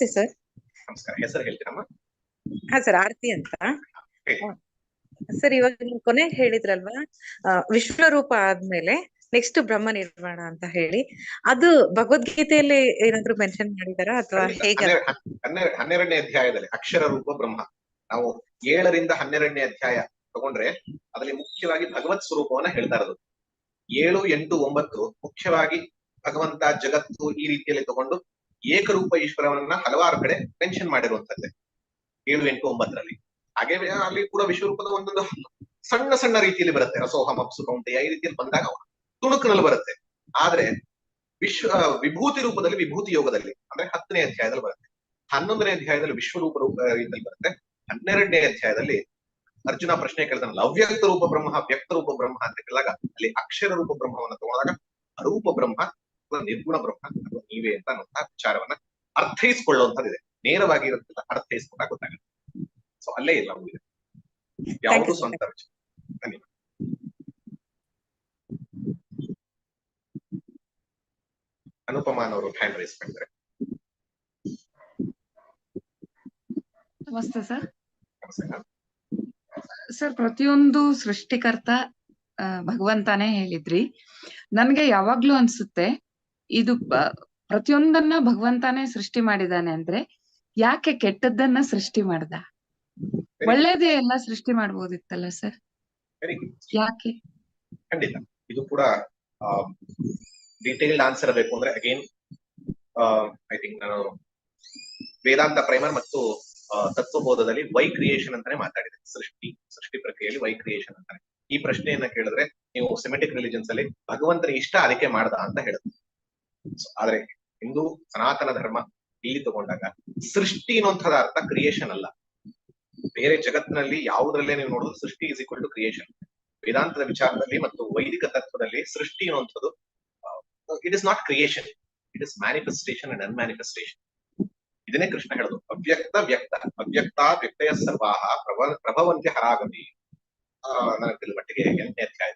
ನಮಸ್ತೆ ಸರ್. ನಮಸ್ಕಾರ. ಹೆಸರು ಹೇಳ್ತೀರಮ್ಮ ಹಾ ಸರ್ ಆರತಿ ಅಂತ. ಸರ್ ಇವಾಗ ನೀವು ಕೊನೆ ಹೇಳಿದ್ರಲ್ವಾ? ವಿಶ್ವರೂಪ ಆದ್ಮೇಲೆ ನೆಕ್ಸ್ಟ್ ಬ್ರಹ್ಮ ನಿರ್ಮಾಣ ಅಂತ ಹೇಳಿ. ಅದು ಭಗವದ್ಗೀತೆಯಲ್ಲಿ ಏನಾದ್ರು ಮೆನ್ಷನ್ ಮಾಡಿದಾರಾ? ಅಥವಾ. ಹೇಗೆ? ಹನ್ನೆರಡು- ಹನ್ನೆರಡು ಹನ್ನೆರಡನೇ ಅಧ್ಯಾಯದಲ್ಲಿ ಅಕ್ಷರ ರೂಪ ಬ್ರಹ್ಮ. ನಾವು ಏಳರಿಂದ ಹನ್ನೆರಡನೇ ಅಧ್ಯಾಯ ತಗೊಂಡ್ರೆ ಅದರಲ್ಲಿ ಮುಖ್ಯವಾಗಿ ಭಗವತ್ ಸ್ವರೂಪವನ್ನ ಹೇಳ್ತಾ ಇರೋದು. ಏಳು ಎಂಟು ಒಂಬತ್ತು ಮುಖ್ಯವಾಗಿ ಭಗವಂತ ಜಗತ್ತು ಈ ರೀತಿಯಲ್ಲಿ ತಗೊಂಡು ಏಕರೂಪ ಈಶ್ವರವನ್ನ ಹಲವಾರು ಕಡೆ ಮೆನ್ಷನ್ ಮಾಡಿರುವಂತದ್ದೇ. ಏಳು, ಎಂಟು, ಒಂಬತ್ತರಲ್ಲಿ. ಹಾಗೆ ಅಲ್ಲಿ ಕೂಡ ವಿಶ್ವರೂಪದ ಒಂದೊಂದು ಸಣ್ಣ ಸಣ್ಣ ರೀತಿಯಲ್ಲಿ ಬರುತ್ತೆ. ರಸೋಹ, ಮಪ್ಸು, ಕೌಂಟೆಯ ಈ ರೀತಿಯಲ್ಲಿ ಬಂದಾಗ ತುಣುಕಿನಲ್ಲಿ ಬರುತ್ತೆ. ಆದ್ರೆ ವಿಶ್ವ ವಿಭೂತಿ ರೂಪದಲ್ಲಿ, ವಿಭೂತಿ ಯೋಗದಲ್ಲಿ, ಅಂದ್ರೆ ಹತ್ತನೇ ಅಧ್ಯಾಯದಲ್ಲಿ ಬರುತ್ತೆ. ಹನ್ನೊಂದನೇ ಅಧ್ಯಾಯದಲ್ಲಿ ವಿಶ್ವರೂಪ ರೂಪ ರೀತಿಯಲ್ಲಿ ಬರುತ್ತೆ. ಹನ್ನೆರಡನೇ ಅಧ್ಯಾಯದಲ್ಲಿ ಅರ್ಜುನ ಪ್ರಶ್ನೆ ಕೇಳ್ತಾನಲ್ಲ ಅವ್ಯಕ್ತ ರೂಪ ಬ್ರಹ್ಮ ವ್ಯಕ್ತ ರೂಪ ಬ್ರಹ್ಮ ಅಂತ ಕೇಳಿದಾಗ, ಅಲ್ಲಿ ಅಕ್ಷರ ರೂಪ ಬ್ರಹ್ಮವನ್ನು ತಗೊಂಡಾಗ ಅರೂಪ ಬ್ರಹ್ಮ ನಿರ್ಗುಣ ಬ್ರಹ್ಮ ಅಥವಾ ನೀವೇ ಅಂತ ಅನ್ನುವಂತಹ ವಿಚಾರವನ್ನ ಅರ್ಥೈಸ್ಕೊಳ್ಳುವಂತದ್ದಿದೆ ನೇರವಾಗಿ ಇರುತ್ತಲ್ಲ ಅರ್ಥೈಸ್ಕೊಂಡ ಗೊತ್ತಾಗುತ್ತೆ ಸೊ ಅಲ್ಲೇ ಇಲ್ಲ ಇದೆ. ಯಾವುದು ಸ್ವಂತ ವಿಚಾರ. ಧನ್ಯವಾದ. ಅನುಪಮಾನ್ ಅವರು ಹ್ಯಾಂಡ್ ರೈಸ್ ಮಾಡಿದ್ದಾರೆ. ನಮಸ್ತೆ ಸರ್. ಸರ್. ಪ್ರತಿಯೊಂದು ಸೃಷ್ಟಿಕರ್ತ ಭಗವಂತನೇ ಹೇಳಿದ್ರಿ. ನನ್ಗೆ ಯಾವಾಗ್ಲೂ ಅನ್ಸುತ್ತೆ ಇದು ಪ್ರತಿಯೊಂದನ್ನ ಭಗವಂತನೇ ಸೃಷ್ಟಿ ಮಾಡಿದಾನೆ ಅಂದ್ರೆ ಯಾಕೆ ಕೆಟ್ಟದ್ದನ್ನ ಸೃಷ್ಟಿ ಮಾಡ್ದ? ಒಳ್ಳೇದೇ ಎಲ್ಲ ಸೃಷ್ಟಿ ಮಾಡಬಹುದಿತ್ತಲ್ಲ ಸರ್? ಯಾಕೆ? ಖಂಡಿತ. ಇದು ಕೂಡ ಡೀಟೇಲ್ಡ್ ಆನ್ಸರ್ ಬೇಕು ಅಂದ್ರೆ ಅಗೇನ್ ಐ ಥಿಂಕ್ ನಾನು ವೇದಾಂತ ಪ್ರೈಮರ್ ಮತ್ತು ತತ್ವಬೋಧದಲ್ಲಿ ವೈ ಕ್ರಿಯೇಷನ್ ಅಂತಾನೆ ಮಾತಾಡಿದೆ. ಸೃಷ್ಟಿ ಸೃಷ್ಟಿ ಪ್ರಕ್ರಿಯೆಯಲ್ಲಿ ವೈ ಕ್ರಿಯೇಷನ್ ಅಂತಾನೆ. ಈ ಪ್ರಶ್ನೆಯನ್ನ ಕೇಳಿದ್ರೆ ನೀವು ಸೆಮೆಟಿಕ್ ರಿಲಿಜನ್ಸ್ ಅಲ್ಲಿ ಭಗವಂತನ ಇಷ್ಟ ಅದಕ್ಕೆ ಮಾಡ್ದ ಅಂತ ಹೇಳುದು So, ಆದ್ರೆ ಹಿಂದೂ ಸನಾತನ ಧರ್ಮ ಇಲ್ಲಿ ತಗೊಂಡಾಗ ಸೃಷ್ಟಿ ಅನ್ನುವಂಥದ ಅರ್ಥ ಕ್ರಿಯೇಷನ್ ಅಲ್ಲ. ಬೇರೆ ಜಗತ್ತಿನಲ್ಲಿ ಯಾವುದ್ರಲ್ಲೇ ನೀವು ನೋಡೋದು ಸೃಷ್ಟಿ ಇಸ್ ಈಕ್ವಲ್ ಟು ಕ್ರಿಯೇಷನ್ ವೇದಾಂತದ ವಿಚಾರದಲ್ಲಿ ಮತ್ತು ವೈದಿಕ ತತ್ವದಲ್ಲಿ ಸೃಷ್ಟಿ ಅನ್ನುವಂಥದ್ದು it is not creation it is manifestation and unmanifestation ಇದನ್ನೇ ಕೃಷ್ಣ ಹೇಳೋದು. ಅವ್ಯಕ್ತ ವ್ಯಕ್ತ ಅವ್ಯಕ್ತ ವ್ಯಕ್ತಯ ಸರ್ವಾಹ ಪ್ರಭ ಪ್ರಭವಂತೆ ಆ, ನನಗೆ ಮಟ್ಟಿಗೆ ಎಂಟನೇ ಅಧ್ಯಾಯ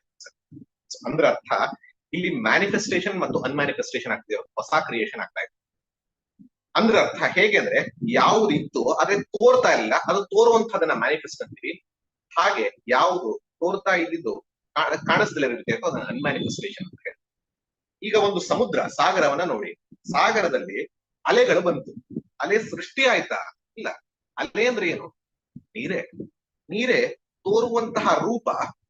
ಅಂದ್ರೆ ಅರ್ಥ ಇಲ್ಲಿ ಮ್ಯಾನಿಫೆಸ್ಟೇಷನ್ ಮತ್ತು ಅನ್ಮ್ಯಾನಿಫೆಸ್ಟೇಷನ್ ಆಗ್ತಿದೆ, ಹೊಸ ಕ್ರಿಯೇಷನ್ ಆಗ್ತಾ ಇದೆ. ಅಂದ್ರೆ ಅರ್ಥ ಹೇಗೆ ಅಂದ್ರೆ, ಯಾವುದಿತ್ತು ಅದೇ ತೋರ್ತಾ ಇಲ್ಲ, ಅದು ತೋರುವಂತದನ್ನ ಮ್ಯಾನಿಫೆಸ್ಟ್ ಅಂತೀವಿ ಹಾಗೆ ಯಾವುದು ತೋರ್ತಾ ಇದ್ದಿದ್ದು ಕಾಣಿಸ್ದಲೇ ಇರುತ್ತೆ ಅದನ್ನ ಅನ್ಮ್ಯಾನಿಫೆಸ್ಟೇಷನ್ ಅಂತ ಹೇಳಿ. ಈಗ ಒಂದು ಸಮುದ್ರ, ಸಾಗರವನ್ನ ನೋಡಿ. ಸಾಗರದಲ್ಲಿ ಅಲೆಗಳು ಬಂತು. ಅಲೆ ಸೃಷ್ಟಿ ಆಯ್ತಾ? ಇಲ್ಲ. ಅಲೆ ಅಂದ್ರೆ ಏನು? ನೀರೇ. ನೀರೇ ತೋರುವಂತಹ ರೂಪ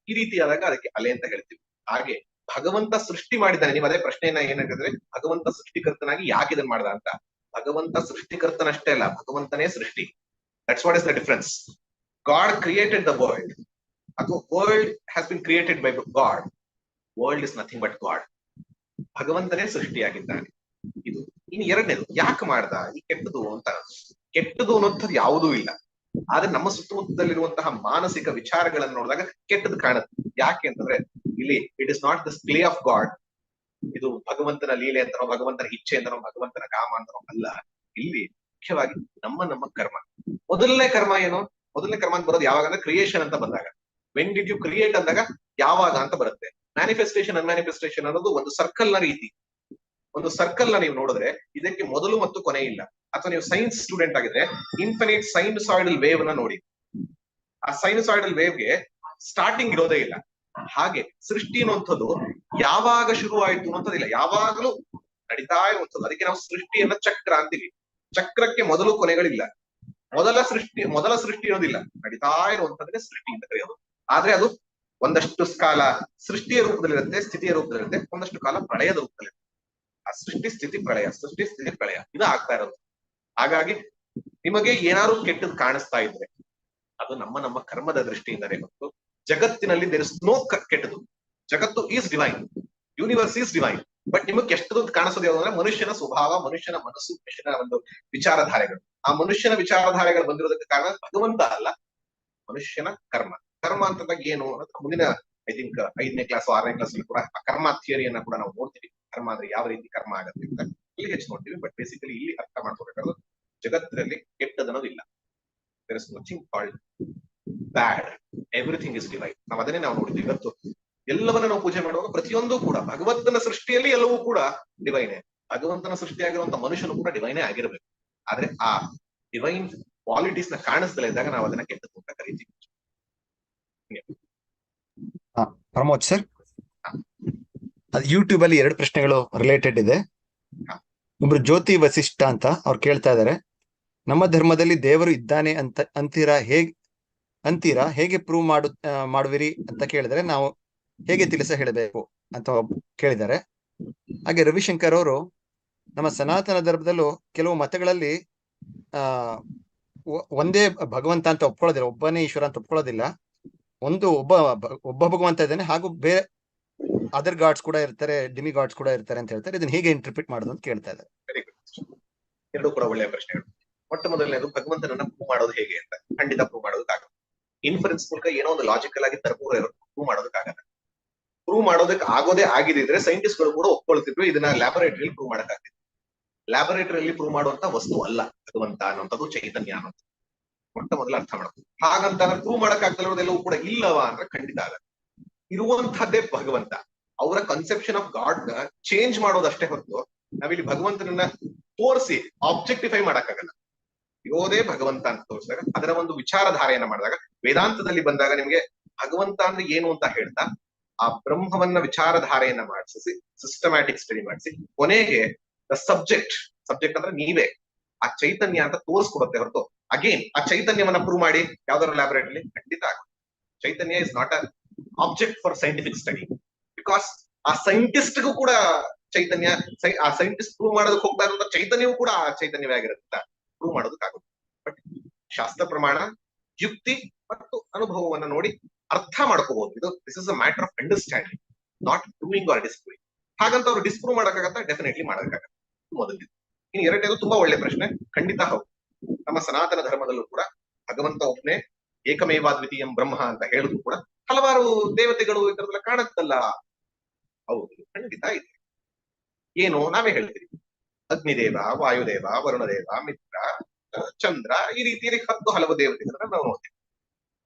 ಈ ರೀತಿಯಾದಾಗ ಅದಕ್ಕೆ ಅಲೆ ಅಂತ ಹೇಳ್ತೀವಿ. ಹಾಗೆ ಭಗವಂತ ಸೃಷ್ಟಿ ಮಾಡಿದ್ದಾನೆ. ನೀವು ಅದೇ ಪ್ರಶ್ನೆಯನ್ನ ಏನಾಗಿದ್ರೆ ಭಗವಂತ ಸೃಷ್ಟಿಕರ್ತನಾಗಿ ಯಾಕೆ ಇದನ್ನ ಮಾಡ್ದ ಅಂತ? ಭಗವಂತ ಸೃಷ್ಟಿಕರ್ತನಷ್ಟೇ ಅಲ್ಲ, ಭಗವಂತನೇ ಸೃಷ್ಟಿ. That's what is the difference God created the world ಅಥವಾ world has been created by God world is nothing but God ಭಗವಂತನೇ ಸೃಷ್ಟಿಯಾಗಿದ್ದಾನೆ. ಇದು ಇನ್ನು ಎರಡನೇದು, ಯಾಕೆ ಮಾಡ್ದ? ಈ ಕೆಟ್ಟದು ಅಂತ ಕೆಟ್ಟದು ಅನ್ನೋಂಥದ್ದು ಯಾವುದೂ ಇಲ್ಲ. ಆದ್ರೆ ನಮ್ಮ ಸುತ್ತಮುತ್ತದಲ್ಲಿರುವಂತಹ ಮಾನಸಿಕ ವಿಚಾರಗಳನ್ನು ನೋಡಿದಾಗ ಕೆಟ್ಟದ್ದು ಕಾಣುತ್ತೆ. ಯಾಕೆ ಅಂತಂದ್ರೆ ಇಲ್ಲಿ it is not the clay of God ಇದು ಭಗವಂತನ ಲೀಲೆ ಅಂತನೋ, ಭಗವಂತನ ಇಚ್ಛೆ ಅಂತನೋ, ಭಗವಂತನ ಕಾಮ ಅಂತನೋ ಅಲ್ಲ. ಇಲ್ಲಿ ಮುಖ್ಯವಾಗಿ ನಮ್ಮ ನಮ್ಮ ಕರ್ಮ. ಮೊದಲನೇ ಕರ್ಮ ಏನು? ಮೊದಲನೇ ಕರ್ಮ ಅಂತ ಬರೋದು ಯಾವಾಗ ಅಂದ್ರೆ ಕ್ರಿಯೇಷನ್ ಅಂತ ಬಂದಾಗ. ವೆನ್ ಡಿಡ್ ಯು ಕ್ರಿಯೇಟ್ ಅಂದಾಗ ಯಾವಾಗ ಅಂತ ಬರುತ್ತೆ. ಮ್ಯಾನಿಫೆಸ್ಟೇಷನ್ ಅನ್ಮ್ಯಾನಿಫೆಸ್ಟೇಷನ್ ಅನ್ನೋದು ಒಂದು ಸರ್ಕಲ್ನ ರೀತಿ. ಒಂದು ಸರ್ಕಲ್ನ ನೀವು ನೋಡಿದ್ರೆ ಇದಕ್ಕೆ ಮೊದಲು ಮತ್ತು ಕೊನೆ ಇಲ್ಲ. ಅಥವಾ ನೀವು ಸೈನ್ಸ್ ಸ್ಟೂಡೆಂಟ್ ಆಗಿದ್ರೆ ಇನ್ಫಿನಿಟ್ ಸೈನ್ಸಾಯ್ಡಲ್ ವೇವ್ನ ನೋಡಿ. ಆ ಸೈನ್ಸಾಯ್ಡಲ್ ವೇವ್ಗೆ ಸ್ಟಾರ್ಟಿಂಗ್ ಇರೋದೇ ಇಲ್ಲ. ಹಾಗೆ ಸೃಷ್ಟಿ ಅನ್ನುವಂಥದ್ದು ಯಾವಾಗ ಶುರು ಆಯ್ತು ಯಾವಾಗಲೂ ನಡೀತಾ ಇರುವಂಥದ್ದು. ಅದಕ್ಕೆ ನಾವು ಸೃಷ್ಟಿಯನ್ನ ಚಕ್ರ ಅಂತೀವಿ. ಚಕ್ರಕ್ಕೆ ಮೊದಲು ಕೊನೆಗಳಿಲ್ಲ. ಮೊದಲ ಸೃಷ್ಟಿ ಮೊದಲ ಸೃಷ್ಟಿ ಇರೋದಿಲ್ಲ. ನಡೀತಾ ಇರುವಂತದ್ದೇ ಸೃಷ್ಟಿ ಅಂತ ಕರೆಯೋದು. ಆದ್ರೆ ಅದು ಒಂದಷ್ಟು ಕಾಲ ಸೃಷ್ಟಿಯ ರೂಪದಲ್ಲಿರುತ್ತೆ, ಸ್ಥಿತಿಯ ರೂಪದಲ್ಲಿರುತ್ತೆ, ಒಂದಷ್ಟು ಕಾಲ ಪ್ರಳಯದ ರೂಪದಲ್ಲಿರುತ್ತೆ. ಆ ಸೃಷ್ಟಿ ಸ್ಥಿತಿ ಪ್ರಳಯ, ಸೃಷ್ಟಿ ಸ್ಥಿತಿ ಪ್ರಳಯ, ಇದು ಆಗ್ತಾ ಇರೋದು ಹಾಗಾಗಿ ನಿಮಗೆ ಏನಾದ್ರು ಕೆಟ್ಟದ್ದು ಕಾಣಿಸ್ತಾ ಇದ್ರೆ, ಅದು ನಮ್ಮ ನಮ್ಮ ಕರ್ಮದ ದೃಷ್ಟಿಯಿಂದಲೇ ಮತ್ತು ಜಗತ್ತಿನಲ್ಲಿ ದೇರ್ ಇಸ್ ನೋ ಕೆಟ್ಟದು. ಜಗತ್ತು is divine universe is divine but ನಿಮಗೆ ಎಷ್ಟೊಂದು ಕಾಣಿಸೋದು ಅಂದ್ರೆ ಮನುಷ್ಯನ ಸ್ವಭಾವ, ಮನುಷ್ಯನ ಮನಸ್ಸು, ಮನುಷ್ಯನ ಒಂದು ವಿಚಾರಧಾರೆಗಳು. ಆ ಮನುಷ್ಯನ ವಿಚಾರಧಾರೆಗಳು ಬಂದಿರೋದಕ್ಕೆ ಕಾರಣ ಭಗವಂತ ಅಲ್ಲ, ಮನುಷ್ಯನ ಕರ್ಮ. ಕರ್ಮ ಅಂತಂದಾಗ ಏನು ಅನ್ನೋದು ಮುಂದಿನ ಐ ಥಿಂಕ್ ಐದನೇ ಕ್ಲಾಸ್ ಆರನೇ ಕ್ಲಾಸ್ ಅಲ್ಲಿ ಕೂಡ ಕರ್ಮ ಥಿಯರಿಯನ್ನ ಕೂಡ ನಾವು ನೋಡ್ತೀವಿ. ಕರ್ಮ ಅಂದ್ರೆ ಯಾವ ರೀತಿ ಕರ್ಮ ಆಗುತ್ತೆ ಅಂತ ಇಲ್ಲಿ ಹೆಚ್ಚು ನೋಡ್ತೀವಿ. ಬಟ್ ಬೇಸಿಕಲಿ ಇಲ್ಲಿ ಅರ್ಥ ಮಾಡ್ಕೋಬೇಕಾದ್ರೆ ಜಗತ್ತಿನಲ್ಲಿ ಕೆಟ್ಟದನ್ನೋದು ಇಲ್ಲ. There is nothing called bad everything is divine ನಾವು ಅದನ್ನೇ ನಾವು ನೋಡಿದ್ವಿ ಇವತ್ತು. ಎಲ್ಲವನ್ನ ನಾವು ಪೂಜೆ ಮಾಡುವಾಗ ಪ್ರತಿಯೊಂದು ಕೂಡ ಭಗವಂತನ ಸೃಷ್ಟಿಯಲ್ಲಿ ಎಲ್ಲವೂ ಕೂಡ ಡಿವೈನೇ ಭಗವಂತನ ಸೃಷ್ಟಿಯಾಗಿರುವಂತ ಮನುಷ್ಯನು ಕೂಡ ಡಿವೈನೇ ಆಗಿರಬೇಕು. ಆದ್ರೆ ಆ ಡಿವೈನ್ ಕ್ವಾಲಿಟೀಸ್ನ ಕಾಣಿಸ್ದಲೇ ಇದ್ದಾಗ ನಾವು ಅದನ್ನ ಕೆಟ್ಟದ್ದು ಅಂತ ಕರಿತೀವಿ. ಪ್ರಮೋದ್ ಸರ್ ಅದು ಯೂಟ್ಯೂಬ್ ಅಲ್ಲಿ ಎರಡು ಪ್ರಶ್ನೆಗಳು ರಿಲೇಟೆಡ್ ಇದೆ. ಒಬ್ರು ಜ್ಯೋತಿ ವಸಿಷ್ಠ ಅಂತ ಅವ್ರು ಕೇಳ್ತಾ ಇದ್ದಾರೆ ನಮ್ಮ ಧರ್ಮದಲ್ಲಿ ದೇವರು ಇದ್ದಾನೆ ಅಂತ ಅಂತೀರಾ, ಹೇಗ್ ಅಂತೀರಾ, ಹೇಗೆ ಪ್ರೂವ್ ಮಾಡು ಮಾಡುವಿರಿ ಅಂತ ಕೇಳಿದ್ರೆ ನಾವು ಹೇಗೆ ತಿಳಿಸ ಹೇಳಬೇಕು ಅಂತ ಕೇಳಿದ್ದಾರೆ. ಹಾಗೆ ರವಿಶಂಕರ್ ಅವರು ನಮ್ಮ ಸನಾತನ ಧರ್ಮದಲ್ಲೂ ಕೆಲವು ಮತಗಳಲ್ಲಿ, ಆ ಒಂದೇ ಭಗವಂತ ಅಂತ ಒಪ್ಕೊಳ್ಳೋದಿಲ್ಲ, ಒಬ್ಬನೇ ಈಶ್ವರ ಅಂತ ಒಪ್ಕೊಳ್ಳೋದಿಲ್ಲ. ಒಂದು ಒಬ್ಬ ಒಬ್ಬ ಭಗವಂತ ಇದ್ದಾನೆ ಹಾಗೂ ಬೇರೆ ಅದರ್ ಗಾಡ್ಸ್ ಕೂಡ ಇರ್ತಾರೆ ಡಿಮಿ ಗಾಡ್ಸ್ ಕೂಡ ಇರ್ತಾರೆ ಅಂತ ಹೇಳ್ತಾರೆ. ಇದನ್ನ ಹೇಗೆ ಇಂಟರ್ಪ್ರಿಟ್ ಮಾಡೋದು ಅಂತ ಕೇಳ್ತಾ ಇದ್ದಾರೆ. ಎರಡು ಕೂಡ ಒಳ್ಳೆಯ ಪ್ರಶ್ನೆಗಳು ಮೊಟ್ಟ ಮೊದಲನೇದು ಭಗವಂತನನ್ನ ಪ್ರೂವ್ ಮಾಡೋದು ಹೇಗೆ ಅಂತ. ಖಂಡಿತ ಪ್ರೂವ್ ಮಾಡೋದಕ್ಕಾಗಲ್ಲ. ಇನ್ಫರೆನ್ಸ್ ಮೂಲಕ ಏನೋ ಒಂದು ಲಾಜಿಕಲ್ ಆಗಿ ತರಪೂರ ಪ್ರೂವ್ ಮಾಡೋದಕ್ಕಾಗಲ್ಲ. ಪ್ರೂವ್ ಮಾಡೋದಕ್ಕೆ ಆಗೋದೇ ಆಗಿದ್ರೆ ಸೈಂಟಿಸ್ಟ್ಗಳು ಕೂಡ ಒಪ್ಕೊಳ್ತಿದ್ರು ಇದನ್ನ ಲ್ಯಾಬೊರೇಟರಿಯಲ್ಲಿ ಪ್ರೂವ್ ಮಾಡಕ್ಕಾಗ್ತಿತ್ತು ಲ್ಯಾಬೊರೇಟರಿಯಲ್ಲಿ ಪ್ರೂವ್ ಮಾಡುವಂತ ವಸ್ತು ಅಲ್ಲ ಭಗವಂತ ಅನ್ನೋಂಥದ್ದು ಚೈತನ್ಯ ಅನ್ನೋದು ಮೊಟ್ಟ ಮೊದಲು ಅರ್ಥ ಮಾಡೋದು. ಹಾಗಂತ ಪ್ರೂವ್ ಮಾಡಕ್ ಆಗ್ತಿರೋದೆಲ್ಲವೂ ಕೂಡ ಇಲ್ಲವಾ ಅಂದ್ರೆ ಖಂಡಿತ ಆಗಲ್ಲ. ಇರುವಂತಹದ್ದೇ ಭಗವಂತ. ಅವರ ಕನ್ಸೆಪ್ಷನ್ ಆಫ್ ಗಾಡ್ನ ಚೇಂಜ್ ಮಾಡೋದಷ್ಟೇ ಹೊರತು ನಾವಿಲ್ಲಿ ಭಗವಂತನನ್ನ ತೋರಿಸಿ ಆಬ್ಜೆಕ್ಟಿಫೈ ಮಾಡಕ್ಕಾಗಲ್ಲ. ಇರೋದೇ ಭಗವಂತ ಅಂತ ತೋರಿಸಿದಾಗ, ಅದರ ಒಂದು ವಿಚಾರಧಾರೆಯನ್ನ ಮಾಡಿದಾಗ, ವೇದಾಂತದಲ್ಲಿ ಬಂದಾಗ ನಿಮಗೆ ಭಗವಂತ ಅಂದ್ರೆ ಏನು ಅಂತ ಹೇಳ್ತಾ, ಆ ಬ್ರಹ್ಮವನ್ನ ವಿಚಾರಧಾರೆಯನ್ನ ಮಾಡಿಸಿ ಸಿಸ್ಟಮ್ಯಾಟಿಕ್ ಸ್ಟಡಿ ಮಾಡಿಸಿ, ಕೊನೆಗೆ ದ ಸಬ್ಜೆಕ್ಟ್ ಸಬ್ಜೆಕ್ಟ್ ಅಂದ್ರೆ ನೀವೇ, ಆ ಚೈತನ್ಯ ಅಂತ ತೋರಿಸ್ಕೊಡುತ್ತೆ ಹೊರತು. ಅಗೇನ್ ಆ ಚೈತನ್ಯವನ್ನ ಪ್ರೂವ್ ಮಾಡಿ, ಯಾವ್ದಾದ್ರು ಲ್ಯಾಬೊರೇಟರಿ ಖಂಡಿತ ಆಗುತ್ತೆ. ಚೈತನ್ಯ is not a object for scientific study because ಆ ಸೈಂಟಿಸ್ಟ್ಗೂ ಕೂಡ ಚೈತನ್ಯ ಆ ಸೈಂಟಿಸ್ಟ್ ಪ್ರೂವ್ ಮಾಡೋದಕ್ಕೆ ಹೋಗ್ತಾ ಇರುವಂತ ಚೈತನ್ಯವೂ ಕೂಡ ಆ ಚೈತನ್ಯವೇ ಆಗಿರುತ್ತೆ. ಪ್ರೂವ್ ಮಾಡೋದಕ್ಕಾಗುತ್ತೆ ಬಟ್ ಶಾಸ್ತ್ರ ಪ್ರಮಾಣ, ಯುಕ್ತಿ ಮತ್ತು ಅನುಭವವನ್ನ ನೋಡಿ ಅರ್ಥ ಮಾಡ್ಕೋಬಹುದು. ಇದು this is a matter of understanding not doing or disproving ಹಾಗಂತ ಅವ್ರು ಡಿಸ್ಪ್ರೂವ್ ಮಾಡಕ್ಕಾಗತ್ತಾ? ಡೆಫಿನೆಟ್ಲಿ ಮಾಡೋಕ್ಕಾಗತ್ತೆ? ಮೊದಲಿದ್ದು. ಇನ್ನು ಎರಡನೇದು ತುಂಬಾ ಒಳ್ಳೆ ಪ್ರಶ್ನೆ. ಖಂಡಿತ ಹೌದು. ನಮ್ಮ ಸನಾತನ ಧರ್ಮದಲ್ಲೂ ಕೂಡ ಭಗವಂತ ಒಬ್ಬನೇ ಏಕಮೇವಾದ್ವಿತೀಯಂ ಬ್ರಹ್ಮ ಅಂತ ಹೇಳುದು ಕೂಡ ಹಲವಾರು ದೇವತೆಗಳು ಇದರದೆಲ್ಲ ಕಾಣುತ್ತಲ್ಲ. ಹೌದು. ಖಂಡಿತ ಇದೆ. ಏನು ನಾವೇ ಹೇಳ್ತೀವಿ. ಅಗ್ನಿದೇವ, ವಾಯುದೇವ, ವರುಣದೇವ, ಮಿತ್ರ, ಚಂದ್ರ ಈ ರೀತಿಯಲ್ಲಿ ಹತ್ತು ಹಲವು ದೇವತೆಗಳನ್ನ ನಾವು ನೋಡ್ತೀವಿ.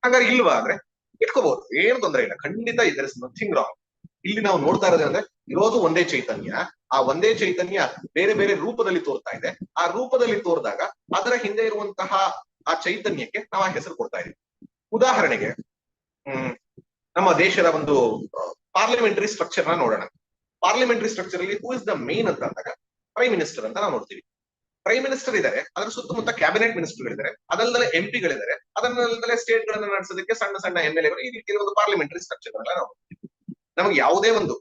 ಹಾಗಾದ್ರೆ ಇಲ್ವಾ ಅಂದ್ರೆ ಇಟ್ಕೋಬಹುದು. ಏನು ತೊಂದರೆ ಇಲ್ಲ. ಖಂಡಿತ ಇದ್ರೆ ನಥಿಂಗ್ ರಾಂಗ್ ಇಲ್ಲಿ ನಾವು ನೋಡ್ತಾ ಇರೋದೇ ಅಂದ್ರೆ ಇರೋದು ಒಂದೇ ಚೈತನ್ಯ. ಆ ಒಂದೇ ಚೈತನ್ಯ ಬೇರೆ ಬೇರೆ ರೂಪದಲ್ಲಿ ತೋರ್ತಾ ಇದೆ. ಆ ರೂಪದಲ್ಲಿ ತೋರಿದಾಗ ಅದರ ಹಿಂದೆ ಇರುವಂತಹ ಆ ಚೈತನ್ಯಕ್ಕೆ ನಾವು ಹೆಸರು ಕೊಡ್ತಾ ಇದೀವಿ. ಉದಾಹರಣೆಗೆ, ಹ್ಮ್, ನಮ್ಮ ದೇಶದ ಒಂದು ಪಾರ್ಲಿಮೆಂಟರಿ ಸ್ಟ್ರಕ್ಚರ್ನ ನೋಡೋಣ. ಪಾರ್ಲಿಮೆಂಟರಿ ಸ್ಟ್ರಕ್ಚರ್ ಅಲ್ಲಿ ಹೂ ಇಸ್ ದ ಮೇನ್ ಅಂತ ಅಂದಾಗ ಪ್ರೈಮ್ ಮಿನಿಸ್ಟರ್ ಅಂತ ನಾವು ನೋಡ್ತೀವಿ. ಪ್ರೈಮ್ ಮಿನಿಸ್ಟರ್ ಇದ್ದಾರೆ ಅದರ ಸುತ್ತಮುತ್ತ ಕ್ಯಾಬಿನೆಟ್ ಮಿನಿಸ್ಟರ್ಗಳಿದ್ದಾರೆ ಅದಲ್ಲದೆ ಎಂ ಪಿಗಳಿದ್ದಾರೆ ಅದನ್ನಲ್ಲದೆ ಸ್ಟೇಟ್ ಗಳನ್ನ ನಡೆಸೋದಕ್ಕೆ ಸಣ್ಣ ಸಣ್ಣ ಎಂ ಎಲ್ ಈ ರೀತಿಯ ಒಂದು ಪಾರ್ಲಿಮೆಂಟರಿ ಸ್ಟ್ರಕ್ಚರ್ ಅಲ್ಲ ನಾವು ನಮಗೆ ಯಾವುದೇ ಒಂದು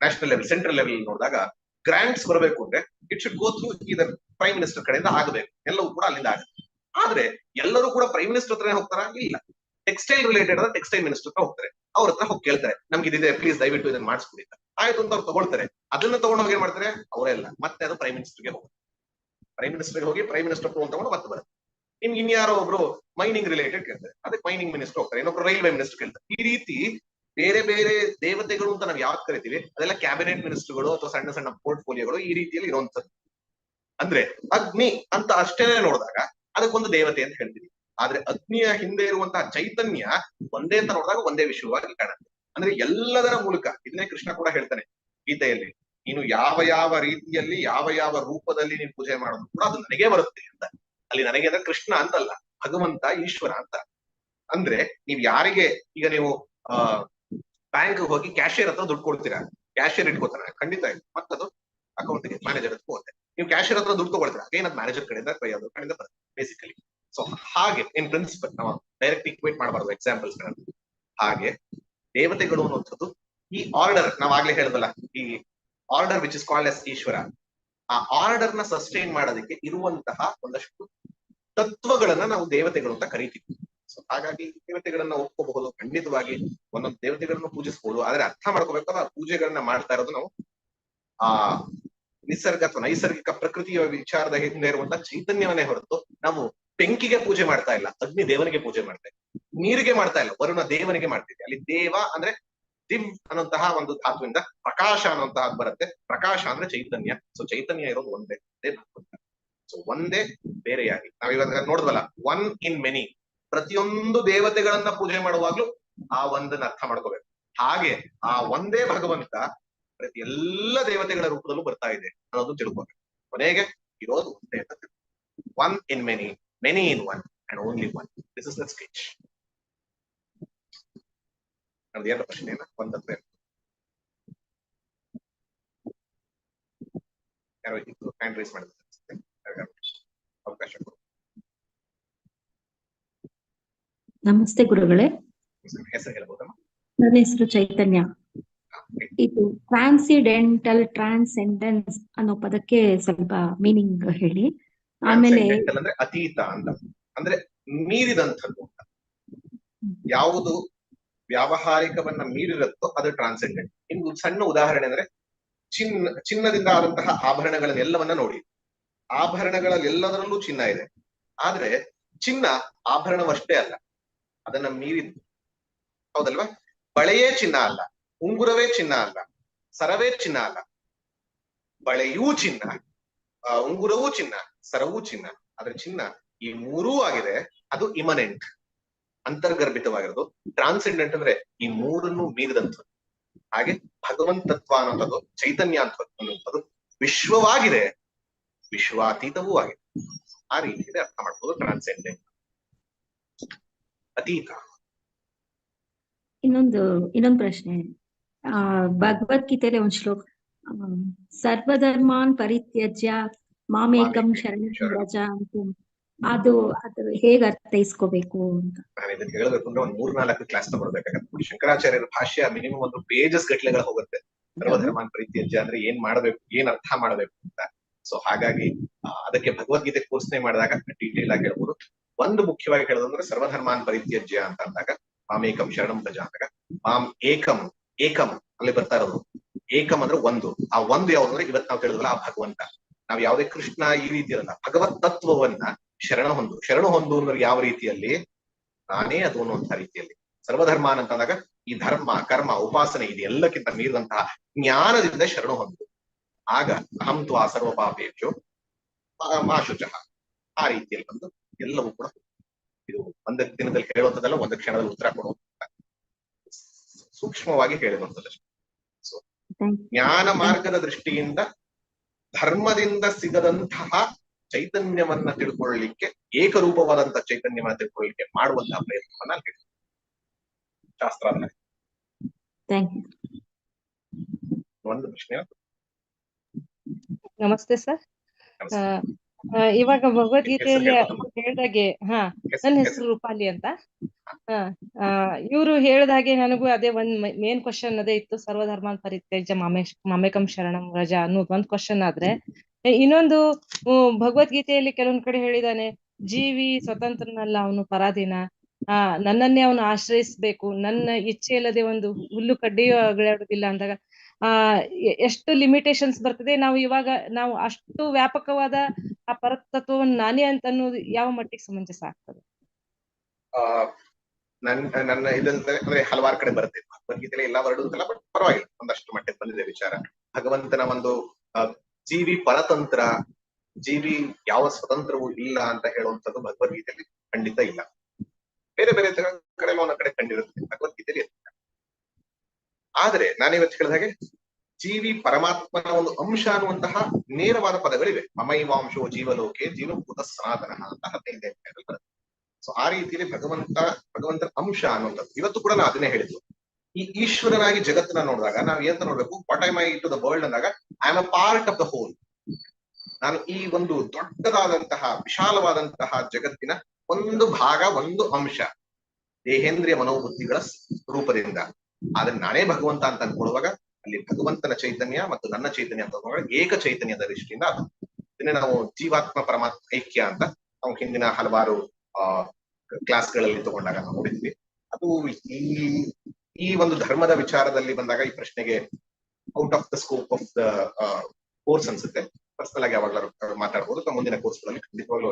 ನ್ಯಾಷನಲ್ ಲೆವೆಲ್ ಸೆಂಟ್ರಲ್ ಲೆವೆಲ್ ನೋಡಿದಾಗ ಗ್ರಾಂಟ್ಸ್ ಬರಬೇಕು ಅಂದ್ರೆ it should go through either prime minister ಕಡೆಯಿಂದ ಆಗಬೇಕು. ಎಲ್ಲವೂ ಕೂಡ ಅಲ್ಲಿಂದ ಆಗುತ್ತೆ. ಆದ್ರೆ ಎಲ್ಲರೂ ಕೂಡ ಪ್ರೈಮ್ ಮಿನಿಸ್ಟರ್ ಹತ್ರನೇ ಹೋಗ್ತಾರ? ಇಲ್ಲ. ಟೆಕ್ಸ್ಟೈಲ್ ರಿಲೇಟೆಡ್ ಆದ ಟೆಕ್ಸ್ಟೈಲ್ ಮಿನಿಸ್ಟರ್ ಹೋಗ್ತಾರೆ. ಅವ್ರ ಹತ್ರ ಹೋಗಿ ಕೇಳ್ತಾರೆ, ನಮ್ಗೆ ಇದಿದೆ ಪ್ಲೀಸ್ ದಯವಿಟ್ಟು ಇದನ್ನ ಮಾಡಿಸ್ಕೊಡಿ ಆಯ್ತು ಅಂತ ಅವ್ರು ತಗೊಳ್ತಾರೆ. ಅದನ್ನ ತಗೊಂಡೋಗಿ ಏನ್ ಮಾಡ್ತಾರೆ? ಅವರೇ ಅಲ್ಲ, ಮತ್ತೆ ಅದು ಪ್ರೈಮ್ ಮಿನಿಸ್ಟರ್ಗೆ ಹೋಗುತ್ತೆ ಪ್ರೈಮ್ ಮಿನಿಸ್ಟರ್ಗೆ ಹೋಗಿ ಪ್ರೈಮ್ ಮಿನಿಸ್ಟರ್ ಅಪ್ರೂವ್ ತಗೊಂಡು ಮತ್ತೆ ಬರುತ್ತೆ ನಿಮ್ಗೆ ಇನ್ಯಾರೋ ಒಬ್ರು ಮೈನಿಂಗ್ ರಿಲೇಟೆಡ್ ಕೇಳ್ತಾರೆ. ಅದಕ್ಕೆ ಮೈನಿಂಗ್ ಮಿನಿಸ್ಟರ್ ಹೋಗ್ತಾರೆ, ಇನ್ನೊಬ್ರು ರೈಲ್ವೆ ಮಿನಿಸ್ಟರ್ ಕೇಳ್ತಾರೆ. ಈ ರೀತಿ ಬೇರೆ ಬೇರೆ ದೇವತೆಗಳು ಅಂತ ನಾವು ಯಾವ್ದು ಕರಿತೀವಿ, ಅದೆಲ್ಲ ಕ್ಯಾಬಿನೆಟ್ ಮಿನಿಸ್ಟರ್ಗಳು ಅಥವಾ ಸಣ್ಣ ಸಣ್ಣ ಪೋರ್ಟ್ಫೋಲಿಯೋಗಳು ಈ ರೀತಿಯಲ್ಲಿ ಇರುವಂತದ್ದು ಅಂದ್ರೆ ಅಗ್ನಿ ಅಂತ ಅಷ್ಟೇನೆ ನೋಡಿದಾಗ ಅದಕ್ಕೊಂದು ದೇವತೆ ಅಂತ ಹೇಳ್ತೀವಿ. ಆದ್ರೆ ಅಗ್ನಿಯ ಹಿಂದೆ ಇರುವಂತಹ ಚೈತನ್ಯ ಒಂದೇ ಅಂತ ನೋಡಿದಾಗ ಒಂದೇ ವಿಷಯವಾಗಿ ಕಾಣುತ್ತೆ. ಅಂದ್ರೆ ಎಲ್ಲದರ ಮೂಲಕ, ಇದನ್ನೇ ಕೃಷ್ಣ ಕೂಡ ಹೇಳ್ತಾನೆ ಗೀತೆಯಲ್ಲಿ, ನೀನು ಯಾವ ಯಾವ ರೀತಿಯಲ್ಲಿ, ಯಾವ ಯಾವ ರೂಪದಲ್ಲಿ ನೀನು ಪೂಜೆ ಮಾಡೋದು ಕೂಡ ಅದು ನನಗೆ ಬರುತ್ತೆ ಅಂತ. ಅಲ್ಲಿ ನನಗೆ ಅಂದ್ರೆ ಕೃಷ್ಣ ಅಂತಲ್ಲ, ಭಗವಂತ, ಈಶ್ವರ ಅಂತ. ಅಂದ್ರೆ ನೀವ್ ಯಾರಿಗೆ, ಈಗ ನೀವು, ಆ ಬ್ಯಾಂಕ್ ಹೋಗಿ ಕ್ಯಾಶಿಯರ್ ಹತ್ರ ದುಡ್ಡು ಕೊಡ್ತೀರಾ? ಕ್ಯಾಶಿಯರ್ ಇಟ್ಕೋತಾನೆ, ಖಂಡಿತ ಮತ್ತದು ಅಕೌಂಟ್ಗೆ ಮ್ಯಾನೇಜರ್ ಹತ್ರ ಹೋಗುತ್ತೆ ನೀವು ಕ್ಯಾಶಿಯರ್ ಹತ್ರ ದುಡ್ಡು ತಗೊಳ್ತೀರಾ? ಅದೇನದ್ ಅದು ಮ್ಯಾನೇಜರ್ ಕಡೆಯಿಂದ ಅದ್ರ ಕಡೆಯಿಂದ ಬರುತ್ತೆ ಬೇಸಿಕಲಿ ಸೊ ಹಾಗೆ ಇನ್ ಪ್ರಿನ್ಸಿಪಲ್ ನಾವು ಡೈರೆಕ್ಟ್ ಇಕ್ವೇಟ್ ಮಾಡಬಾರ್ದು ಎಕ್ಸಾಂಪಲ್ಸ್ ಹಾಗೆ, ದೇವತೆಗಳು ಅನ್ನುವಂಥದ್ದು, ಈ ಆರ್ಡರ್ ನಾವ್ ಆಗ್ಲೇ ಹೇಳಿದಲ್ಲ ಈ order which is called as Ishwara, ಆ ಆರ್ಡರ್ನ ಸಸ್ಟೈನ್ ಮಾಡೋದಕ್ಕೆ ಇರುವಂತಹ ಒಂದಷ್ಟು ತತ್ವಗಳನ್ನ ನಾವು ದೇವತೆಗಳು ಅಂತ ಕರಿತೀವಿ. ಸೊ ಹಾಗಾಗಿ ದೇವತೆಗಳನ್ನ ಒಪ್ಕೋಬಹುದು, ಖಂಡಿತವಾಗಿ ಒಂದೊಂದು ದೇವತೆಗಳನ್ನು ಪೂಜಿಸಬಹುದು ಆದ್ರೆ ಅರ್ಥ ಮಾಡ್ಕೋಬೇಕಾದ್ರೆ ಆ ಪೂಜೆಗಳನ್ನ ಮಾಡ್ತಾ ಇರೋದು ನಾವು, ಆ ನಿಸರ್ಗ ಅಥವಾ ನೈಸರ್ಗಿಕ ಪ್ರಕೃತಿಯ ವಿಚಾರದ ಹಿಂದೆ ಇರುವಂತಹ ಚೈತನ್ಯವನ್ನೇ ಹೊರತು ನಾವು ಬೆಂಕಿಗೆ ಪೂಜೆ ಮಾಡ್ತಾ ಇಲ್ಲ, ಅಗ್ನಿ ದೇವನಿಗೆ ಪೂಜೆ ಮಾಡ್ತಾ ಇಲ್ಲ, ನೀರಿಗೆ ಮಾಡ್ತಾ ಇಲ್ಲ, ವರುಣ ದೇವನಿಗೆ ಮಾಡ್ತಿದ್ವಿ ಅಲ್ಲಿ ದೇವ ಅಂದ್ರೆ ದಿವ್ ಅನ್ನುವಂತಹ ಒಂದು ಧಾತುವಿಂದ ಪ್ರಕಾಶ ಅನ್ನುವಂತಹ ಬರುತ್ತೆ. ಪ್ರಕಾಶ ಅಂದ್ರೆ ಚೈತನ್ಯ. ಸೊ ಚೈತನ್ಯ ಇರೋದು ಒಂದೇ ಸೊ ಒಂದೇ ಬೇರೆಯಾಗಿ. ನಾವಿವಾಗ ನೋಡಿದ್ವಲ್ಲ ಒನ್ ಇನ್ ಮೆನಿ ಪ್ರತಿಯೊಂದು ದೇವತೆಗಳನ್ನ ಪೂಜೆ ಮಾಡುವಾಗ್ಲೂ ಆ ಒಂದನ್ನ ಅರ್ಥ ಮಾಡ್ಕೋಬೇಕು. ಹಾಗೆ ಆ ಒಂದೇ ಭಗವಂತ ಎಲ್ಲ ದೇವತೆಗಳ ರೂಪದಲ್ಲೂ ಬರ್ತಾ ಇದೆ ಅನ್ನೋದು ತಿಳ್ಕೋಬೇಕು ಕೊನೆಗೆ ಇರೋದು ಒಂದೇ. One in many many in one and only one this is the sketch ನಮ್ದು ಏನು ಪ್ರಶ್ನೆ ಒಂದತ್ರ ಯಾರೋ ಇತ್ತು ಹ್ಯಾಂಡ್ ರೈಸ್ ಮಾಡಿದ್ರೆ ಅವಕಾಶ ನಮಸ್ತೆ ಗುರುಗಳೇ. ಹೆಸರು ಹೇಳ್ಬೋದಮ್ಮ? ನನ್ನ ಹೆಸರು ಚೈತನ್ಯ. ಇದು ಟ್ರಾನ್ಸಿಡೆಂಟಲ್ ಟ್ರಾನ್ಸೆಂಡೆನ್ಸ್ ಅನ್ನೋ ಪದಕ್ಕೆ ಸ್ವಲ್ಪ ಮೀನಿಂಗ್ ಹೇಳಿ. ಆಮೇಲೆ ಅಂದ್ರೆ ಅತೀತ ಅಂತ. ಅಂದ್ರೆ ಮೀರಿದಂಥದ್ದು ಯಾವುದು ವ್ಯಾವಹಾರಿಕವನ್ನ ಮೀರಿರುತ್ತೋ ಅದು ಟ್ರಾನ್ಸೆಂಡೆಂಟ್ ಇನ್ನು ಸಣ್ಣ ಉದಾಹರಣೆ ಅಂದ್ರೆ ಚಿನ್ನ, ಚಿನ್ನದಿಂದ ಆದಂತಹ ಆಭರಣಗಳನ್ನೆಲ್ಲವನ್ನ ನೋಡಿ. ಆಭರಣಗಳಲ್ಲೆಲ್ಲದರಲ್ಲೂ ಚಿನ್ನ ಇದೆ. ಆದ್ರೆ ಚಿನ್ನ ಆಭರಣವಷ್ಟೇ ಅಲ್ಲ. ಅದನ್ನ ಮೀರಿದ್ದು. ಹೌದಲ್ವಾ? ಬಳೆಯೇ ಚಿನ್ನ ಅಲ್ಲ. ಉಂಗುರವೇ ಚಿನ್ನ ಅಲ್ಲ, ಸರವೇ ಚಿನ್ನ ಅಲ್ಲ. ಬಳೆಯೂ ಚಿನ್ನ ಉಂಗುರವೂ ಚಿನ್ನ, ಸರವೂ ಚಿನ್ನ ಅದ್ರ ಚಿನ್ನ ಈ ಮೂರೂ ಆಗಿದೆ, ಅದು ಇಮನೆಂಟ್ ಅಂತರ್ಗರ್ಭಿತವಾಗಿರೋದು. ಟ್ರಾನ್ಸೆಂಡೆಂಟ್ ಅಂದ್ರೆ ಈ ಮೂರನ್ನು ಮೀರಿದಂಥದ್ದು. ಹಾಗೆ ಭಗವಂತತ್ವ ಅನ್ನೋಂಥದ್ದು ಚೈತನ್ಯ ಅಂತ ಅನ್ನುವಂಥದ್ದು ವಿಶ್ವವಾಗಿದೆ. ವಿಶ್ವಾತೀತವೂ ಆಗಿದೆ. ಆ ರೀತಿಯಲ್ಲಿ ಅರ್ಥ ಮಾಡ್ಬೋದು ಟ್ರಾನ್ಸೆಂಡೆಂಟ್ ಅತೀತ. ಇನ್ನೊಂದು ಇನ್ನೊಂದು ಪ್ರಶ್ನೆ. ಆ ಭಗವದ್ಗೀತೆಯಲ್ಲಿ ಒಂದು ಶ್ಲೋಕ ಸರ್ವಧರ್ಮಾನ್ ಪರಿತ್ಯಜ್ಯ ಮಾಮೇಕಂ ಶರಣ ರಜ ಅಂತ ಅದು ಅದು ಹೇಗ್ ಅರ್ಥೈಸ್ಕೋಬೇಕು ಅಂತ. ನಾನು ಇದನ್ನ ಹೇಳಬೇಕು ಅಂದ್ರೆ ಒಂದ್ ಮೂರ್ನಾಲ್ಕು ಕ್ಲಾಸ್ ತಗೊಳ್ಬೇಕಾಗತ್ತೆ. ಶಂಕರಾಚಾರ್ಯರ ಭಾಷ್ಯ ಮಿನಿಮಮ್ ಒಂದು ಪೇಜಸ್ ಗಟ್ಲೆಗಳು ಹೋಗುತ್ತೆ. ಸರ್ವಧರ್ಮಾನ್ ಪರಿತ್ಯಜ್ಯ ಅಂದ್ರೆ ಏನ್ ಮಾಡ್ಬೇಕು ಏನ್ ಅರ್ಥ ಮಾಡ್ಬೇಕು ಅಂತ. ಸೊ ಹಾಗಾಗಿ ಅದಕ್ಕೆ ಭಗವದ್ಗೀತೆ ಕೋರ್ಸ್ನೆ ಮಾಡಿದಾಗ ಡೀಟೇಲ್ ಆಗಿ ಹೇಳ್ಬೋದು. ಒಂದು ಮುಖ್ಯವಾಗಿ ಹೇಳೋದಂದ್ರೆ ಸರ್ವಧರ್ಮಾನ್ ಪರಿತ್ಯಜ್ಯ ಅಂತ ಅಂದಾಗ ಮಾಮೇಕಂ ಶರಣಂ ಭಜ ಅಂದಾಗ ಮಾಮ್ ಏಕಂ ಏಕಂ ಅಲ್ಲಿ ಬರ್ತಾ ಇರೋದು. ಏಕಂ ಅಂದ್ರೆ ಒಂದು. ಆ ಒಂದು ಯಾವ್ದು ಅಂದ್ರೆ ಇವತ್ತು ನಾವು ತಿಳಿದ್ರಲ್ಲ ಆ ಭಗವಂತ. ನಾವ್ ಯಾವುದೇ ಕೃಷ್ಣ ಈ ರೀತಿ ಇರಲ್ಲ. ಭಗವತ್ ತತ್ವವನ್ನ ಶರಣ ಹೊಂದು. ಶರಣ ಹೊಂದು ಅಂದ್ರೆ ಯಾವ ರೀತಿಯಲ್ಲಿ? ನಾನೇ ಅದು ಅನ್ನುವಂತಹ ರೀತಿಯಲ್ಲಿ. ಸರ್ವಧರ್ಮ ಅಂತಂದಾಗ ಈ ಧರ್ಮ, ಕರ್ಮ, ಉಪಾಸನೆ ಇದೆಲ್ಲಕ್ಕಿಂತ ಮೀರಿದಂತಹ ಜ್ಞಾನದಿಂದ ಶರಣ ಹೊಂದು. ಆಗ ಅಹಂ ಆ ಸರ್ವ ಪಾಪೇಭ್ಯೋ ಮಾಶುಚಃ ಆ ರೀತಿಯಲ್ಲಿ ಬಂದು ಎಲ್ಲವೂ ಕೂಡ ಇದು ಒಂದು ದಿನದಲ್ಲಿ ಹೇಳುವಂತದಲ್ಲ ಒಂದು ಕ್ಷಣದಲ್ಲಿ ಉತ್ತರ ಕೊಡುವಂತ ಸೂಕ್ಷ್ಮವಾಗಿ ಹೇಳಿರುವಂಥದ್ದು ಸೊ ಜ್ಞಾನ ಮಾರ್ಗದ ದೃಷ್ಟಿಯಿಂದ ಧರ್ಮದಿಂದ ಸಿಗದಂತಹ ಚೈತನ್ಯವನ್ನ ತಿಳ್ಕೊಳ್ಳಿಕ್ಕೆ ಏಕರೂಪವಾದಂತಹ ಚೈತನ್ಯವನ್ನ ತಿಳ್ಕೊಳ್ಳಿಕ್ಕೆ ಮಾಡುವಂತಹ ಪ್ರಯತ್ನವನ್ನ ಹೇಳಿ. ಶಾಸ್ತ್ರ ಅದನ್ನ ಥ್ಯಾಂಕ್ ಯು ಒಂದು ಪ್ರಶ್ನೆ. ನಮಸ್ತೆ ಸರ್. ಇವಾಗ ಭಗವದ್ಗೀತೆಯಲ್ಲಿ ಹೇಳಿದಾಗೆ ಹಾ ಹೆಸರು- ನನ್ನ ಹೆಸರು. ಹೆಸರು. ರೂಪಾಲಿ ಅಂತ. ಹಾ ಹೇಳ್ದ ಹಾಗೆ ನನಗೂ ಅದೇ ಒಂದ್ ಮೇನ್ ಕ್ವಶನ್ ಅದೇ ಇತ್ತು. ಸರ್ವಧರ್ಮಾನ್ ಪರಿತ್ಯಜ್ಯ ಮಾಮೇಶ್ ಮಾಮೇಕಂ ಶರಣಂ ವ್ರಜ ಅನ್ನೋದು ಒಂದ್ ಕ್ವಶನ್ ಆದ್ರೆ ಇನ್ನೊಂದು ಭಗವದ್ಗೀತೆಯಲ್ಲಿ ಕೆಲವೊಂದ್ ಕಡೆ ಹೇಳಿದಾನೆ, ಜೀವಿ ಸ್ವತಂತ್ರನಲ್ಲ ಅವನು ಪರಾಧೀನ. ಆ, ನನ್ನನ್ನೇ ಅವನು ಆಶ್ರಯಿಸ್ಬೇಕು. ನನ್ನ ಇಚ್ಛೆ ಇಲ್ಲದೆ ಒಂದು ಹುಲ್ಲು ಕಡ್ಡಿಯೂ ಅಗಳಾಡುದಿಲ್ಲ ಅಂದಾಗ, ಆ ಎಷ್ಟು ಲಿಮಿಟೇಷನ್ಸ್ ಬರ್ತದೆ? ನಾವು ಇವಾಗ, ನಾವು ಅಷ್ಟು ವ್ಯಾಪಕವಾದ ಆ ಪರತತ್ವವನ್ನು ನಾನೇ ಅಂತ ಅನ್ನೋದು ಯಾವ ಮಟ್ಟಿಗೆ ಸಮಂಜಸ ಆಗ್ತದೆ? ಆ ನನ್ನ ಇದಂದ್ರೆ ಅಂದ್ರೆ ಹಲವಾರು ಕಡೆ ಬರುತ್ತೆ. ಭಗವದ್ಗೀತೆಯಲ್ಲಿ ಎಲ್ಲ ವರ್ಡ್ ಅಂತಲ್ಲ ಬಟ್ ಪರವಾಗಿಲ್ಲ. ಒಂದಷ್ಟು ಮಟ್ಟಿಗೆ ಬಂದಿದೆ ವಿಚಾರ. ಭಗವಂತನ ಒಂದು ಜೀವಿ ಪರತಂತ್ರ ಜೀವಿ ಯಾವ ಸ್ವತಂತ್ರವೂ ಇಲ್ಲ ಅಂತ ಹೇಳುವಂಥದ್ದು ಭಗವದ್ಗೀತೆಯಲ್ಲಿ ಖಂಡಿತ ಇಲ್ಲ. ಬೇರೆ ಬೇರೆ ಕಡೆ ಒಂದೊಂದ್ ಕಡೆ ಕಂಡಿರುತ್ತೆ. ಭಗವದ್ಗೀತೆಯಲ್ಲಿ. ಆದ್ರೆ ನಾನಿವತ್ತು ಹೇಳಿದ ಹಾಗೆ, ಜೀವಿ ಪರಮಾತ್ಮನ ಒಂದು ಅಂಶ ಅನ್ನುವಂತಹ ನೇರವಾದ ಪದಗಳಿವೆ. ಮಮೈವಾಂಶೋ ಜೀವಲೋಕೆ ಜೀವಭೂತ ಸನಾತನ ಅಂತ ಹದಿನೈದು ಬರುತ್ತೆ. ಸೊ ಆ ರೀತಿಯಲ್ಲಿ ಭಗವಂತ, ಭಗವಂತನ ಅಂಶ ಅನ್ನುವಂಥದ್ದು. ಇವತ್ತು ಕೂಡ ನಾವು ಅದನ್ನೇ ಹೇಳಿದ್ವು ಈ ಈಶ್ವರನಾಗಿ ಜಗತ್ತನ್ನ ನೋಡಿದಾಗ, ನಾವು ಏನಂತ ನೋಡ್ಬೇಕು? What I my to the world ಅಂದಾಗ I am a part of the whole ನಾನು ಈ ಒಂದು ದೊಡ್ಡದಾದಂತಹ, ವಿಶಾಲವಾದಂತಹ ಜಗತ್ತಿನ ಒಂದು ಭಾಗ, ಒಂದು ಅಂಶ, ದೇಹೇಂದ್ರಿಯ ಮನೋಬುದ್ಧಿಗಳ ರೂಪದಿಂದ. ಆದ್ರೆ ನಾನೇ ಭಗವಂತ ಅಂತ ಅನ್ಕೊಳ್ಳುವಾಗ, ಅಲ್ಲಿ ಭಗವಂತನ ಚೈತನ್ಯ ಮತ್ತು ನನ್ನ ಚೈತನ್ಯ ಅಂತ ಏಕ ಚೈತನ್ಯದ ದೃಷ್ಟಿಯಿಂದ ಅದು. ಇದನ್ನೇ ನಾವು ಜೀವಾತ್ಮ ಪರಮಾತ್ಮ ಐಕ್ಯ ಅಂತ ನಾವು ಹಿಂದಿನ ಹಲವಾರು, ಆ ಕ್ಲಾಸ್ಗಳಲ್ಲಿ ತಗೊಂಡಾಗ ನಾವು ನೋಡಿದ್ವಿ. ಅದು ಈ ಈ ಒಂದು ಧರ್ಮದ ವಿಚಾರದಲ್ಲಿ ಬಂದಾಗ ಈ ಪ್ರಶ್ನೆಗೆ out of the scope of the course ಅನ್ಸುತ್ತೆ. ಪರ್ಸನಲ್ ಆಗಿ ಯಾವಾಗಲಾದ್ರು ಮಾತಾಡಬಹುದು ಅಥವಾ ಮುಂದಿನ ಕೋರ್ಸ್ಗಳಲ್ಲಿ ಖಂಡಿತವಾಗ್ಲೂ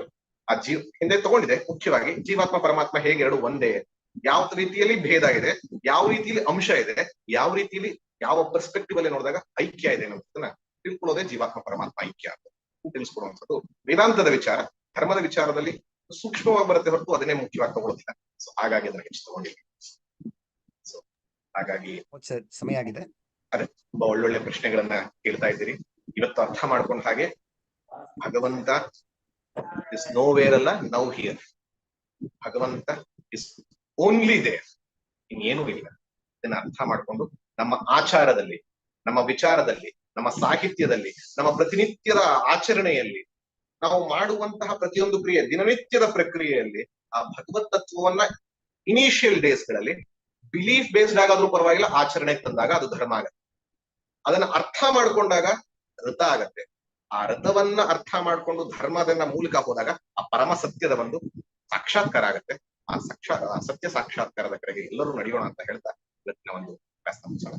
ಆ ಜೀವ, ಹಿಂದೆ ತಗೊಂಡಿದೆ, ಮುಖ್ಯವಾಗಿ ಜೀವಾತ್ಮ, ಪರಮಾತ್ಮ ಹೇಗೆ ಎರಡು ಒಂದೇ, ಯಾವ ರೀತಿಯಲ್ಲಿ ಭೇದ ಇದೆ, ಯಾವ ರೀತಿಯಲ್ಲಿ ಅಂಶ ಇದೆ, ಯಾವ ರೀತಿಯಲ್ಲಿ, ಯಾವ ಪರ್ಸ್ಪೆಕ್ಟಿವ್ ಅಲ್ಲಿ ನೋಡಿದಾಗ ಐಕ್ಯ ಇದೆ ಅನ್ನೋದನ್ನ ತಿಳ್ಕೊಳ್ಳೋದೇ ಜೀವಾತ್ಮ, ಪರಮಾತ್ಮ ಐಕ್ಯ ಅಂತ ತಿಳಿಸ್ಕೊಡುವಂಥದ್ದು. ವೇದಾಂತದ ವಿಚಾರ, ಧರ್ಮದ ವಿಚಾರದಲ್ಲಿ ಸೂಕ್ಷ್ಮವಾಗಿ ಬರುತ್ತೆ ಹೊರತು ಅದನ್ನೇ ಮುಖ್ಯವಾಗಿ ತಗೊಳ್ಳೋದಿಲ್ಲ ಸೊ ಹಾಗಾಗಿ ಅದನ್ನ ಹೆಚ್ಚು ತಗೊಂಡಿಲ್ಲ ಸೊ ಹಾಗಾಗಿ ಸಮಯ ಆಗಿದೆ. ತುಂಬಾ ಒಳ್ಳೊಳ್ಳೆ ಪ್ರಶ್ನೆಗಳನ್ನ ಕೇಳ್ತಾ ಇದ್ದೀರಿ. ಇವತ್ತು ಅರ್ಥ ಮಾಡ್ಕೊಂಡ ಹಾಗೆ ಭಗವಂತ ಇಸ್ ನೋ ವೇರ್ ಅಲ್ಲ ನೌ ಹಿಯರ್ ಭಗವಂತ ಇಸ್ ಓನ್ಲಿ ದೇರ್ ಇನ್ನೇನು ಇಲ್ಲ. ಇದನ್ನ ಅರ್ಥ ಮಾಡ್ಕೊಂಡು ನಮ್ಮ ಆಚಾರದಲ್ಲಿ ನಮ್ಮ ವಿಚಾರದಲ್ಲಿ ನಮ್ಮ ಸಾಹಿತ್ಯದಲ್ಲಿ ನಮ್ಮ ಪ್ರತಿನಿತ್ಯದ ಆಚರಣೆಯಲ್ಲಿ ನಾವು ಮಾಡುವಂತಹ ಪ್ರತಿಯೊಂದು ಕ್ರಿಯೆ ದಿನನಿತ್ಯದ ಪ್ರಕ್ರಿಯೆಯಲ್ಲಿ ಆ ಭಗವತ್ ತತ್ವವನ್ನ ಇನಿಷಿಯಲ್ ಡೇಸ್ಗಳಲ್ಲಿ ಬಿಲೀಫ್ ಬೇಸ್ಡ್ ಆಗಾದ್ರೂ ಪರವಾಗಿಲ್ಲ, ಆಚರಣೆಗೆ ತಂದಾಗ ಅದು ಧರ್ಮ ಆಗತ್ತೆ. ಅದನ್ನ ಅರ್ಥ ಮಾಡ್ಕೊಂಡಾಗ ಋತ ಆಗತ್ತೆ. ಆ ರಥವನ್ನ ಅರ್ಥ ಮಾಡ್ಕೊಂಡು ಧರ್ಮದನ್ನ ಮೂಲಕ ಹೋದಾಗ ಆ ಪರಮ ಸತ್ಯದ ಒಂದು ಸಾಕ್ಷಾತ್ಕಾರ ಆಗತ್ತೆ. ಆ ಸಾಕ್ಷಾ ಸತ್ಯ ಸಾಕ್ಷಾತ್ಕಾರದ ಕಡೆಗೆ ಎಲ್ಲರೂ ನಡೆಯೋಣ ಅಂತ ಹೇಳ್ತಾ ಇವತ್ತಿನ ಒಂದು ಮುಗಿಸೋಣ.